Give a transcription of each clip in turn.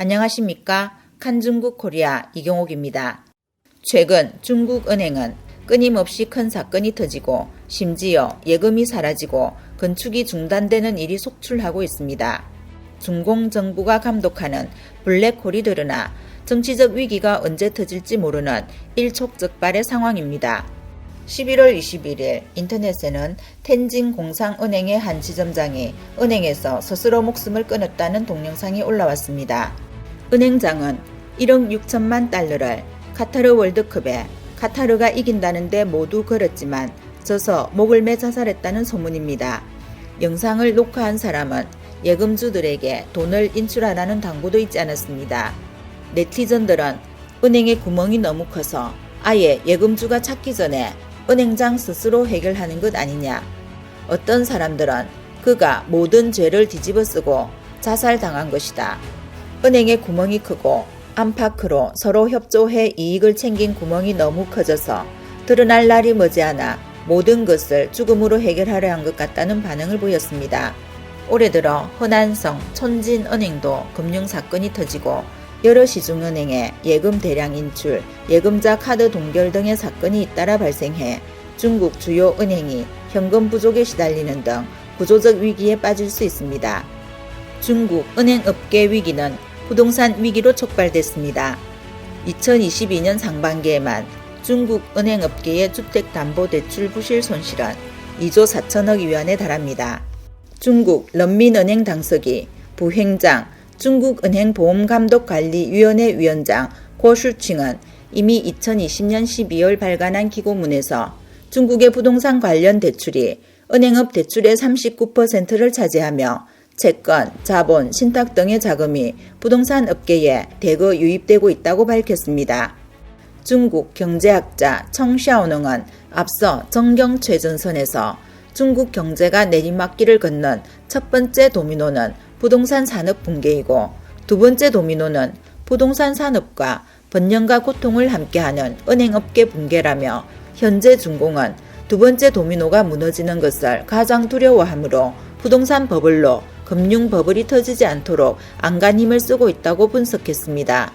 안녕하십니까. 칸중국 코리아 이경옥입니다. 최근 중국은행은 끊임없이 큰 사건이 터지고 심지어 예금이 사라지고 건축이 중단되는 일이 속출하고 있습니다. 중공 정부가 감독하는 블랙홀이 드러나 정치적 위기가 언제 터질지 모르는 일촉즉발의 상황입니다. 11월 21일 인터넷에는 텐진 공상은행의 한 지점장이 은행에서 스스로 목숨을 끊었다는 동영상이 올라왔습니다. 은행장은 1억 6천만 달러를 카타르 월드컵에 카타르가 이긴다는데 모두 걸었지만 져서 목을 매 자살했다는 소문입니다. 영상을 녹화한 사람은 예금주들에게 돈을 인출하라는 당부도 있지 않았습니다. 네티즌들은 은행의 구멍이 너무 커서 아예 예금주가 찾기 전에 은행장 스스로 해결하는 것 아니냐. 어떤 사람들은 그가 모든 죄를 뒤집어 쓰고 자살당한 것이다. 은행의 구멍이 크고 안팎으로 서로 협조해 이익을 챙긴 구멍이 너무 커져서 드러날 날이 머지않아 모든 것을 죽음으로 해결하려 한 것 같다는 반응을 보였습니다. 올해 들어 허난성 촌진은행도 금융사건이 터지고 여러 시중은행에 예금 대량 인출, 예금자 카드 동결 등의 사건이 잇따라 발생해 중국 주요 은행이 현금 부족에 시달리는 등 구조적 위기에 빠질 수 있습니다. 중국 은행업계 위기는 부동산 위기로 촉발됐습니다. 2022년 상반기에만 중국 은행업계의 주택담보대출 부실 손실은 2조 4천억 위안에 달합니다. 중국 런민은행 당서기 부행장 중국은행 보험감독관리위원회 위원장 고슈칭은 이미 2020년 12월 발간한 기고문에서 중국의 부동산 관련 대출이 은행업 대출의 39%를 차지하며 채권, 자본, 신탁 등의 자금이 부동산 업계에 대거 유입되고 있다고 밝혔습니다. 중국 경제학자 청샤오능은 앞서 정경 최전선에서 중국 경제가 내리막길을 걷는 첫 번째 도미노는 부동산 산업 붕괴이고 두 번째 도미노는 부동산 산업과 번영과 고통을 함께하는 은행업계 붕괴라며 현재 중공은 두 번째 도미노가 무너지는 것을 가장 두려워하므로 부동산 버블로 금융 버블이 터지지 않도록 안간 힘을 쓰고 있다고 분석했습니다.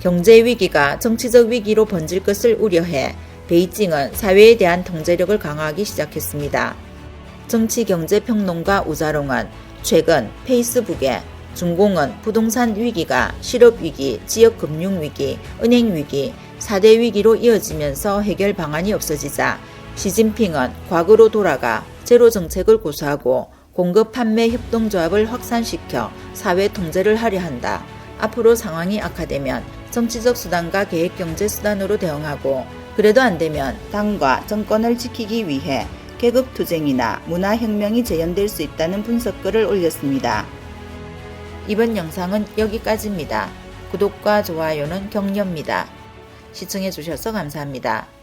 경제 위기가 정치적 위기로 번질 것을 우려해 베이징은 사회에 대한 통제력을 강화하기 시작했습니다. 정치 경제 평론가 우자롱은 최근 페이스북에 중공은 부동산 위기가 실업 위기, 지역 금융 위기, 은행 위기, 4대 위기로 이어지면서 해결 방안이 없어지자 시진핑은 과거로 돌아가 제로 정책을 고수하고 공급 판매 협동조합을 확산시켜 사회 통제를 하려 한다. 앞으로 상황이 악화되면 정치적 수단과 계획 경제 수단으로 대응하고 그래도 안 되면 당과 정권을 지키기 위해 계급 투쟁이나 문화 혁명이 재현될 수 있다는 분석글을 올렸습니다. 이번 영상은 여기까지입니다. 구독과 좋아요는 격려입니다. 시청해 주셔서 감사합니다.